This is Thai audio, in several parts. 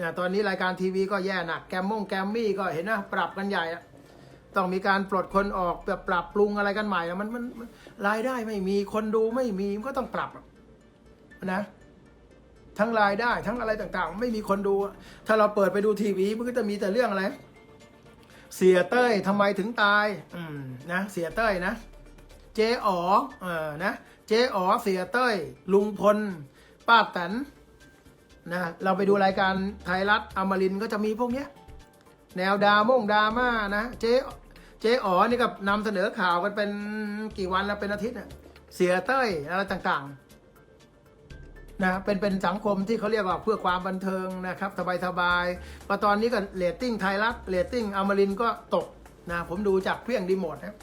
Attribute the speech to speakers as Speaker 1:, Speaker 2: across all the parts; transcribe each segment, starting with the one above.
Speaker 1: นี่ยตอนนี้รายการทีวีก็แย่หนักแกมมงแกมมี่ก็เห็นนะปรับกันใหญ่ต้องมีการปลดคนออกแบบปรับปรุงอะไรกันใหม่มันมันมันรายได้ไม่มีคนดูไม่มีมันก็ต้องปรับนะทั้งรายได้ทั้งอะไรต่างๆ ไม่มีคนดู ถ้าเราเปิดไปดูทีวีมันก็จะมีแต่เรื่องอะไร เสียเต้ยทำไมถึงตาย อืมนะเสียเต้ยนะ เจอ๋อเออนะเจอ๋อเสียเต้ย ลุงพลป้าแตน นะเราไปดูรายการไทยรัฐอมรินก็จะมีพวกเนี้ย แนวดาม่งดราม่านะเจ๊เจ๊อ๋อนี่ก็นำเสนอข่าวกันเป็นกี่วันแล้วเป็นอาทิตย์น่ะเสียเต้ยอะไรต่างๆนะเป็นเป็นสังคมที่เขาเรียกว่าเพื่อความบันเทิงนะครับสบายสบายๆพอตอนนี้ก็เรตติ้งไทยรัฐเรตติ้งอมรินก็ตกนะผมดูจากเพียงดีโมดนะ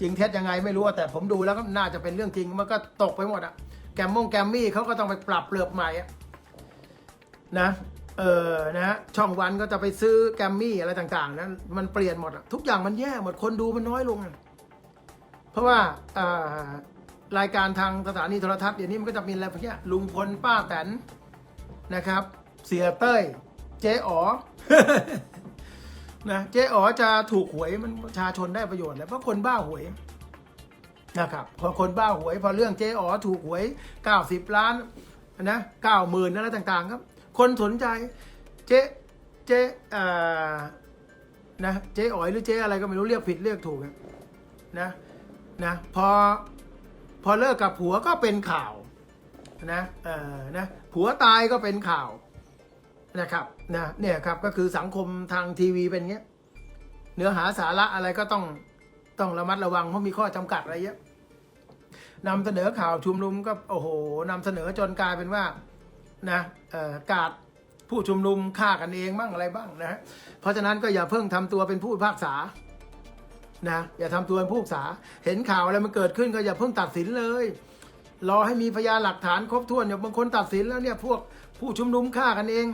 Speaker 1: จริงเท็จยังไงไม่รู้แต่ผมดูแล้วก็น่าจะเป็นเรื่องจริงมันก็ตกไปหมดอะแกมมงแกมมี่เขาก็ต้องไปปรับเปลือกใหม่อะ นะเออนะฮะช่องวันก็จะไปซื้อแกมมี่อะไรต่างๆนะมันเปลี่ยนหมดทุกอย่างมันแย่หมดคนดูมันน้อยลงอะเพราะว่าอารายการทางสถานีโทรทัศน์เดี๋ยวนี้มันก็จะมีอะไรพวกเนี้ยลุงพลป้าแตนนะครับ เสียเต้ย เจ๊อ๋อนะเจ๊อ๋อจะถูกหวยมันประชาชนได้ประโยชน์เลยเพราะคนบ้าหวยนะครับพอคนบ้าหวย พอเรื่องเจ๊อ๋อถูกหวย 90 ล้านนะเก้าหมื่นอะไรต่างๆ ครับ คนสนใจ เจ๊เจ๊นะเจ๊อ๋อยหรือเจ๊อะไรก็ไม่รู้เรียกผิดเรียกถูกนะนะพอพอเลิกกับผัวก็เป็นข่าวนะเออนะผัวตายก็เป็นข่าวนะครับนะเนี่ยครับก็คือสังคมทางทีวีเป็นเงี้ยเนื้อหาสาระอะไรก็ต้องต้องระมัดระวังเพราะมีข้อจำกัดอะไรเยอะนำเสนอข่าวชุมนุมก็โอ้โหนำเสนอจนกลายเป็นว่า นะกาดผู้ชุมนุมฆ่ากันเองบ้างอะไรบ้างนะ เพราะฉะนั้นก็อย่าเพิ่งทำตัวเป็นผู้พิพากษานะอย่าทำตัวเป็นผู้พิพากษา เห็นข่าวอะไรมันเกิดขึ้นก็อย่าเพิ่งตัดสินเลย รอให้มีพยานหลักฐานครบถ้วนอย่าบางคนตัดสินแล้วเนี่ยพวกผู้ชุมนุมฆ่ากันเอง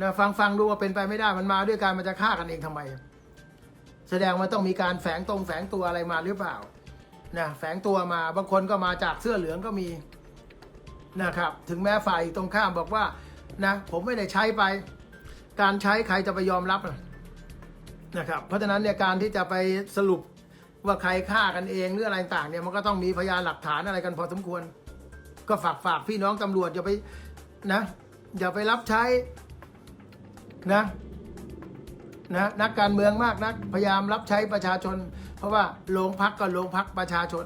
Speaker 1: นะฟังฟังดูว่าเป็นไปไม่ได้มันมาด้วยการมันจะฆ่ากันเองทำไม แสดงว่าต้องมีการแฝงตรงแฝงตัวอะไรมาหรือเปล่านะแฝงตัวมาบางคนก็มาจากเสื้อเหลืองก็มี นะครับ ถึงแม้ฝ่ายตรงข้ามบอกว่านะผมไม่ได้ใช้ไป การใช้ใครจะไปยอมรับนะครับ เพราะฉะนั้นเนี่ยการที่จะไปสรุปว่าใครฆ่ากันเองหรืออะไรต่างเนี่ยมันก็ต้องมีพยานหลักฐานอะไรกันพอสมควร ก็ฝากฝากพี่น้องตำรวจอย่าไปนะอย่าไปรับใช้นะนะนักการเมืองมากนักพยายามรับใช้ประชาชน เพราะว่าโรงพักก็โรงพักประชาชน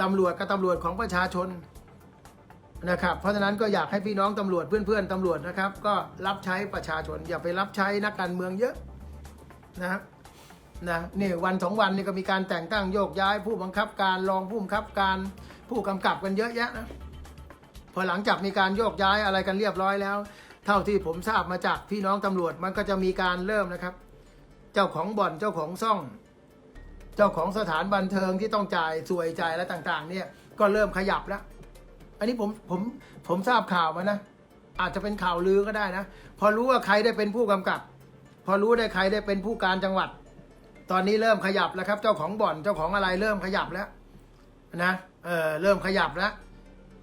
Speaker 1: ตำรวจก็ตำรวจของประชาชน นะครับ เพราะฉะนั้นก็อยากให้พี่น้องตำรวจเพื่อนๆตำรวจนะครับ ก็รับใช้ประชาชน อย่าไปรับใช้นักการเมืองเยอะนะนะนี่วันสองวันนี่ก็มีการแต่งตั้งโยกย้าย ผู้บังคับการรองผู้บังคับการผู้กำกับกันเยอะแยะนะพอหลังจากมีการโยกย้ายอะไรกันเรียบร้อยแล้ว เท่าที่ผมทราบมาจากพี่น้องตำรวจมันก็จะมีการเริ่มนะครับ เจ้าของบ่อนเจ้าของซ่อง เจ้าของสถานบันเทิงที่ต้องจ่ายสวยจ่ายและต่าง ๆ เนี่ยก็เริ่มขยับแล้ว อันนี้ผมผมผมทราบข่าวมานะ อาจจะเป็นข่าวลือก็ได้นะ พอรู้ว่าใครได้เป็นผู้กำกับ พอรู้ได้ใครได้เป็นผู้การจังหวัด ตอนนี้เริ่มขยับแล้วครับ เจ้าของบ่อนเจ้าของอะไรเริ่มขยับแล้วนะเออเริ่มขยับแล้ว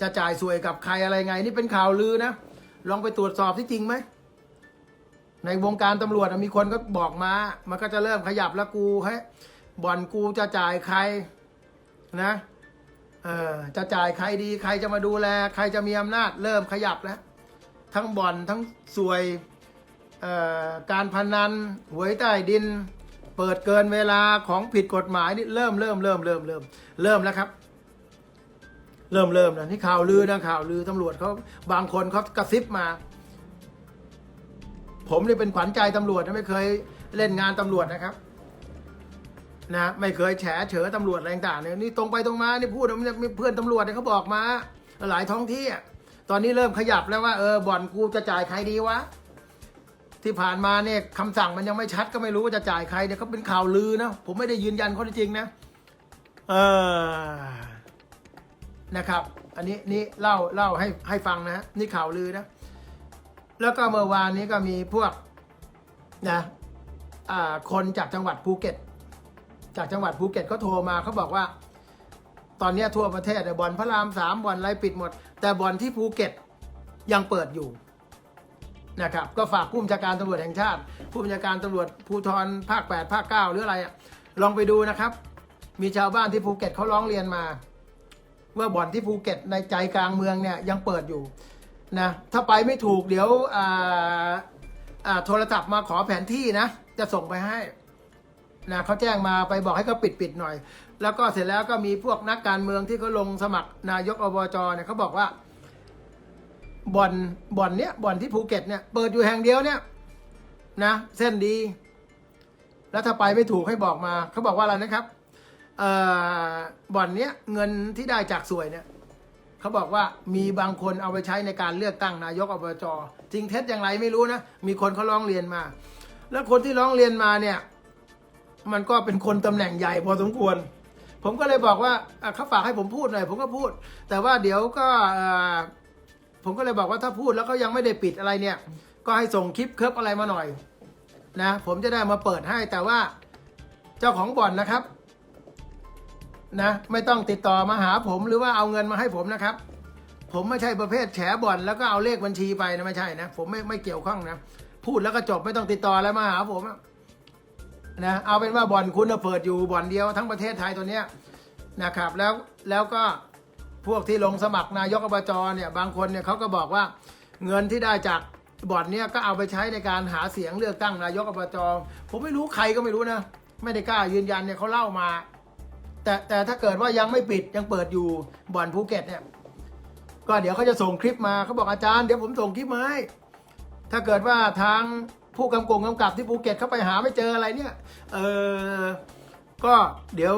Speaker 1: จะจ่ายสวยกับใครอะไรไง นี่เป็นข่าวลือนะลองไปตรวจสอบที่จริงไหมในวงการตำรวจมีคนก็บอกมา มันก็จะเริ่มขยับแล้วกูให้บ่อนกูจะจ่ายใครนะ จะจ่ายใครดีใครจะมาดูแล ใครจะมีอำนาจเริ่มขยับแล้ว ทั้งบ่อนทั้งสวยการพนันหวยใต้ดิน เปิดเกินเวลาของผิดกฎหมายนี่เริ่มเริ่มเริ่มเริ่มเริ่มเริ่มแล้วครับ เริ่มเริ่มนะนี่ข่าวลือนะข่าวลือตำรวจเขาบางคนเขากระซิบมา ผมนี่เป็นขวัญใจตำรวจนะไม่เคยเล่นงานตำรวจนะครับ นะไม่เคยแฉเฉอตำรวจอะไรต่างเนี่ยนี่ตรงไปตรงมานี่พูดนมีเพื่อนตำรวจเนี่ยเขาบอกมา หลายท้องที่ตอนนี้เริ่มขยับแล้วว่าเออบ่อนกูจะจ่ายใครดีวะที่ผ่านมาเนี่ยคำสั่งมันยังไม่ชัดก็ไม่รู้ว่าจะจ่ายใครเนี่ยเขาเป็นข่าวลือนะผมไม่ได้ยืนยันข้อเท็จจริงนะเออนะครับ อันนี้นี่เล่าเล่าให้ให้ฟังนะฮะนี่ข่าวลือนะแล้วก็เมื่อวานนี้ก็มีพวกนะอ่าคนจากจังหวัดภูเก็ต จากจังหวัดภูเก็ตเขาโทรมาเขาบอกว่า ตอนนี้ทั่วประเทศบ่อนพระรามสามบ่อนอะไรปิดหมด แต่บ่อนที่ภูเก็ตยังเปิดอยู่นะครับก็ฝากผู้บัญชาการตำรวจแห่งชาติ ผู้บัญชาการตำรวจภูธรภาค 8 ภาค 9 หรืออะไรอะลองไปดูนะครับ มีชาวบ้านที่ภูเก็ตเขาร้องเรียนมา ว่าบ่อนที่ภูเก็ตในใจกลางเมืองเนี่ยยังเปิดอยู่นะถ้าไปไม่ถูกเดี๋ยวโทรศัพท์มาขอแผนที่นะ จะส่งไปให้ นะเขาแจ้งมาไปบอกให้เขาปิดปิดหน่อย แล้วก็เสร็จแล้วก็มีพวกนักการเมืองที่เขาลงสมัครนายกอบจเนี่ยเขาบอกว่าบ่อนบ่อนเนี้ยบ่อนที่ภูเก็ตเนี่ยเปิดอยู่แห่งเดียวเนี่ยนะ เส้นดี แล้วถ้าไปไม่ถูกให้บอกมาเขาบอกว่าอะไรนะครับเอ่อบ่อนเนี้ยเงินที่ได้จากสวยเนี่ยเขาบอกว่ามีบางคนเอาไปใช้ในการเลือกตั้งนายกอบจจริงเท็จอย่างไรไม่รู้นะมีคนเขาร้องเรียนมา แล้วคนที่ร้องเรียนมาเนี่ย มันก็เป็นคนตำแหน่งใหญ่พอสมควร ผมก็เลยบอกว่าเขาฝากให้ผมพูดหน่อยผมก็พูด แต่ว่าเดี๋ยวก็ผมก็เลยบอกว่าถ้าพูดแล้วเขายังไม่ได้ปิดอะไรเนี่ย ก็ให้ส่งคลิปเคิร์ฟอะไรมาหน่อยนะผมจะได้มาเปิดให้แต่ว่าเจ้าของบ่อนนะครับนะไม่ต้องติดต่อมาหาผมหรือว่าเอาเงินมาให้ผมนะครับ ผมไม่ใช่ประเภทแฉบ่อนแล้วก็เอาเลขบัญชีไปนะไม่ใช่นะ ผมไม่ไม่เกี่ยวข้องนะ พูดแล้วก็จบไม่ต้องติดต่ออะไรมาหาผมอะ นะเอาเป็นว่าบ่อนคุณเปิดอยู่บ่อนเดียวทั้งประเทศไทยตัวเนี้ยนะครับแล้วแล้วก็พวกที่ลงสมัครนายกอบจเนี่ยบางคนเนี่ยเขาก็บอกว่าเงินที่ได้จากบ่อนเนี่ยก็เอาไปใช้ในการหาเสียงเลือกตั้งนายกอบจผมไม่รู้ใครก็ไม่รู้นะ ไม่ได้กล้ายืนยันเนี่ยเขาเล่ามา แต่แต่ถ้าเกิดว่ายังไม่ปิดยังเปิดอยู่บ่อนภูเก็ตเนี่ยก็เดี๋ยวเขาจะส่งคลิปมาเขาบอกอาจารย์เดี๋ยวผมส่งคลิปมาให้ถ้าเกิดว่าทาง ผู้กำกงกำกับที่ภูเก็ตเขาไปหาไม่เจออะไรเนี่ย เออก็เดี๋ยว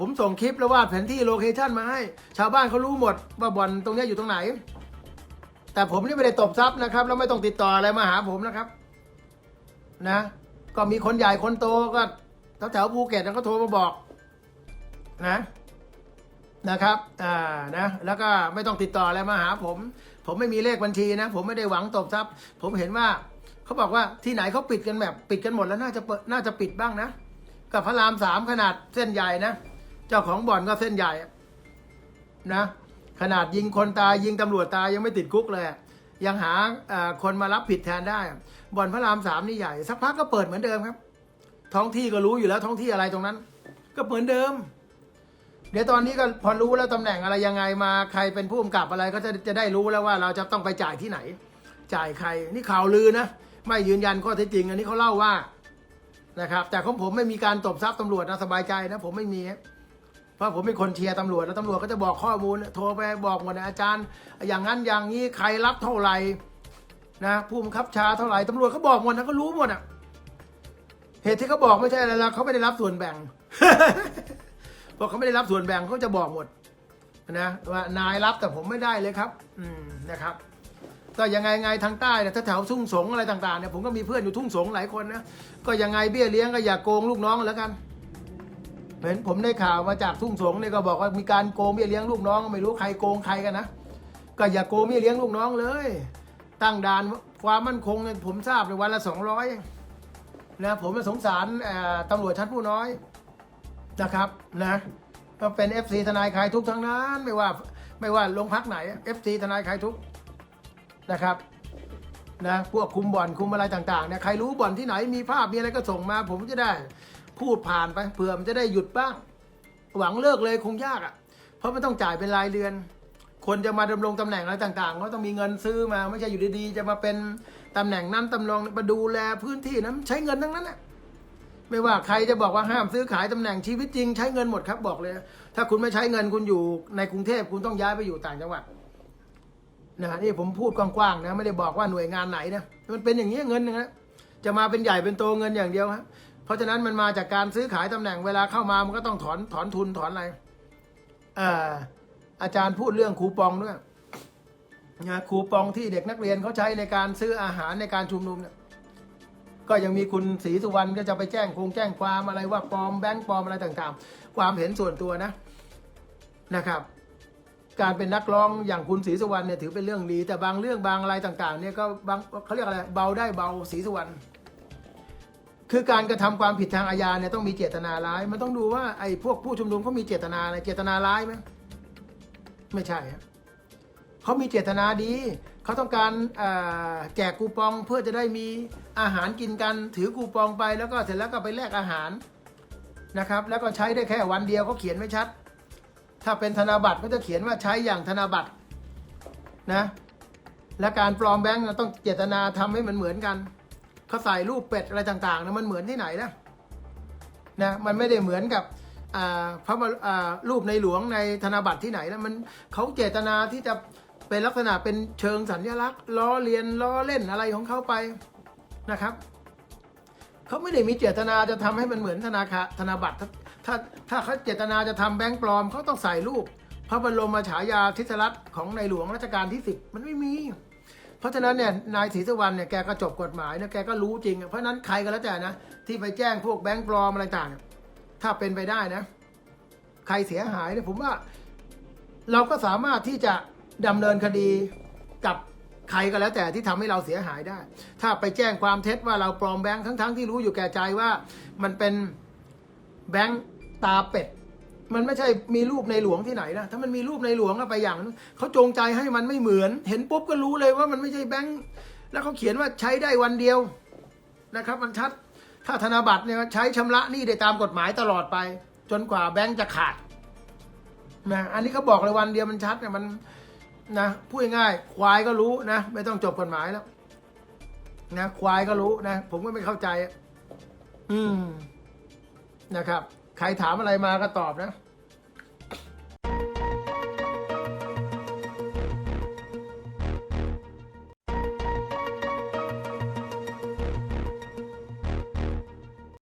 Speaker 1: ผมส่งคลิปแล้ววาดแผนที่โลเคชันมาให้ ชาวบ้านเขารู้หมดว่าบ่อนตรงนี้อยู่ตรงไหน แต่ผมนี่ไม่ได้ตบทรัพย์นะครับ แล้วไม่ต้องติดต่ออะไรมาหาผมนะครับ นะ ก็มีคนใหญ่คนโตก็แถวๆภูเก็ตเขาโทรมาบอก นะนะครับ อ่า นะ แล้วก็ไม่ต้องติดต่ออะไรมาหาผม ผมไม่มีเลขบัญชีนะ ผมไม่ได้หวังตบทรัพย์ ผมเห็นว่า เขาบอกว่าที่ไหนเขาปิดกันแบบปิดกันหมดแล้วน่าจะเปิดน่าจะปิดบ้างนะกับพระรามสามขนาดเส้นใหญ่นะเจ้าของบ่อนก็เส้นใหญ่นะ ขนาดยิงคนตายยิงตำรวจตายยังไม่ติดคุกเลย ยังหาคนมารับผิดแทนได้ บ่อนพระรามสามนี่ใหญ่ สักพักก็เปิดเหมือนเดิมครับ ท้องที่ก็รู้อยู่แล้วท้องที่อะไรตรงนั้น ก็เหมือนเดิม เดี๋ยวตอนนี้ก็พอรู้แล้วตำแหน่งอะไรยังไงมาใครเป็นผู้กำกับอะไรก็จะจะได้รู้แล้วว่าเราจะต้องไปจ่ายที่ไหน จ่ายใครนี่ข่าวลือนะ ไม่ยืนยันข้อเท็จจริง อันนี้เขาเล่าว่านะครับ แต่ของผมไม่มีการตบทรัพย์ตำรวจนะสบายใจนะ ผมไม่มีเพราะผมเป็นคนเชียร์ตำรวจแล้วตำรวจก็จะบอกข้อมูล โทรไปบอกหมดนะอาจารย์ อย่างนั้นอย่างนี้ใครรับเท่าไหร่นะผู้บังคับชาเท่าไหร่ตำรวจเขาบอกหมดนะก็รู้หมดอะเหตุที่เขาบอกไม่ใช่อะไรแล้วเขาไม่ได้รับส่วนแบ่งเพราะเขาไม่ได้รับส่วนแบ่งเขาจะบอกหมดนะว่านายรับแต่ผมไม่ได้เลยครับ อืมนะครับ ก็ยังไงไงทางใต้เนี่ยถ้าแถวทุ่งสงอะไรต่างๆเนี่ยผมก็มีเพื่อนอยู่ทุ่งสงหลายคนนะก็ยังไงเบี้ยเลี้ยงก็อย่าโกงลูกน้องแล้วกันเห็นผมได้ข่าวมาจากทุ่งสงเนี่ยก็บอกว่ามีการโกงเบี้ยเลี้ยงลูกน้องไม่รู้ใครโกงใครกันนะก็อย่าโกงเบี้ยเลี้ยงลูกน้องเลย ตั้งด่านความมั่นคงเนี่ยผมทราบในวันละสองร้อยนะผมสงสารตำรวจชั้นผู้น้อยนะครับนะก็เป็น FC ทนายคลายทุกทั้งนั้น ไม่ว่าไม่ว่าโรงพักไหน FC ทนายคลายทุก นะครับนะพวกคุมบ่อนคุมอะไรต่างๆเนี่ยใครรู้บ่อนที่ไหนมีภาพมีอะไรก็ส่งมา ผมจะได้พูดผ่านไปเผื่อมันจะได้หยุดบ้าง หวังเลิกเลยคงยากอะ่ะ เพราะมันต้องจ่ายเป็นรายเดือน คนจะมาดำรงตำแหน่งอะไรต่างๆ ก็ต้องมีเงินซื้อมาไม่ใช่อยู่ดีๆ จะมาเป็นตำแหน่งนั้นตำแหน่งมาดูแลพื้นที่นั้นใช้เงินทั้งนั้นแหละไม่ว่าใครจะบอกว่าห้ามซื้อขายตำแหน่งชีวิตจริงใช้เงินหมดครับบอกเลย ถ้าคุณไม่ใช้เงินคุณอยู่ในกรุงเทพคุณต้องย้ายไปอยู่ต่างจังหวัด นะนี่ผมพูดกว้างๆนะไม่ได้บอกว่าหน่วยงานไหนนะมันเป็นอย่างนี้เงินนะจะมาเป็นใหญ่เป็นโตเงินอย่างเดียวครับเพราะฉะนั้นมันมาจากการซื้อขายตำแหน่งเวลาเข้ามามันก็ต้องถอนถอนทุนถอนอะไรอ่าอาจารย์พูดเรื่องคูปองด้วยนะคูปองที่เด็กนักเรียนเขาใช้ในการซื้ออาหารในการชุมนุมเนี่ยก็ยังมีคุณศรีสุวรรณก็จะไปแจ้งคงแจ้งความอะไรว่าปลอมแบงค์ปลอมอะไรต่างๆ ความเห็นส่วนตัวนะนะครับ การเป็นนักร้องอย่างคุณศรีสุวรรณเนี่ยถือเป็นเรื่องดี แต่บางเรื่องบางอะไรต่างๆเนี่ยก็บางเขาเรียกอะไรเบาได้เบาศรีสุวรรณคือการกระทำความผิดทางอาญาเนี่ยต้องมีเจตนาร้าย มันต้องดูว่าไอ้พวกผู้ชุมนุมเขามีเจตนาอะไรเจตนาร้ายไหมไม่ใช่ครับเขามีเจตนาดี เขาต้องการแจกคูปองเพื่อจะได้มีอาหารกินกันถือคูปองไปแล้วก็เสร็จแล้วก็ไปแลกอาหารนะครับ แล้วก็ใช้ได้แค่วันเดียวเขาเขียนไม่ชัด ถ้าเป็นธนบัตรก็จะเขียนว่าใช้อย่างธนบัตรนะ และการปลอมแบงก์เราต้องเจตนาทำให้มันเหมือนกันเขาใส่รูปเป็ดอะไรต่างๆนะมันเหมือนที่ไหนนะนะมันไม่ได้เหมือนกับอ่าพระรูปในหลวงในธนบัตรที่ไหนนะมันเขาเจตนาที่จะเป็นลักษณะเป็นเชิงสัญลักษณ์ล้อเลียนล้อเล่นอะไรของเขาไปนะครับเขาไม่ได้มีเจตนาจะทำให้มันเหมือนธนาคารธนบัตร ถ้าถ้าเขาเจตนาจะทำแบงก์ปลอมเขาต้องใส่รูป พระบรมฉายาธิสลักษณ์ของในหลวงรัชกาลที่สิบมันไม่มี เพราะฉะนั้นเนี่ยนายศรีสุวรรณเนี่ยแกก็จบกฎหมายนะแกก็รู้จริง เพราะนั้นใครก็แล้วแต่นะที่ไปแจ้งพวกแบงก์ปลอมอะไรต่าง ถ้าเป็นไปได้นะ ใครเสียหายเนี่ยผมว่า เราก็สามารถที่จะดำเนินคดีกับใครก็แล้วแต่ที่ทำให้เราเสียหายได้ ถ้าไปแจ้งความเท็จว่าเราปลอมแบงค์ทั้งๆที่รู้อยู่แก่ใจว่า มันเป็นแบงค์ ตาเป็ด มันไม่ใช่มีรูปในหลวงที่ไหนนะถ้ามันมีรูปในหลวงอะไปอย่างนั้นเขาจงใจให้มันไม่เหมือน เห็นปุ๊บก็รู้เลยว่ามันไม่ใช่แบงค์แล้วเขาเขียนว่าใช้ได้วันเดียวนะครับ มันชัดถ้าธนบัตรเนี่ยใช้ชำระหนี้ได้ตามกฎหมายตลอดไป จนกว่าแบงค์จะขาดนะอันนี้เขาบอกเลยวันเดียวมันชัดเนี่ยมันนะพูดง่ายๆควายก็รู้นะ ไม่ต้องจบกฎหมายแล้วนะควายก็รู้นะ ผมก็ไม่เข้าใจ อืมนะครับ ใครถามอะไรมาก็ตอบนะ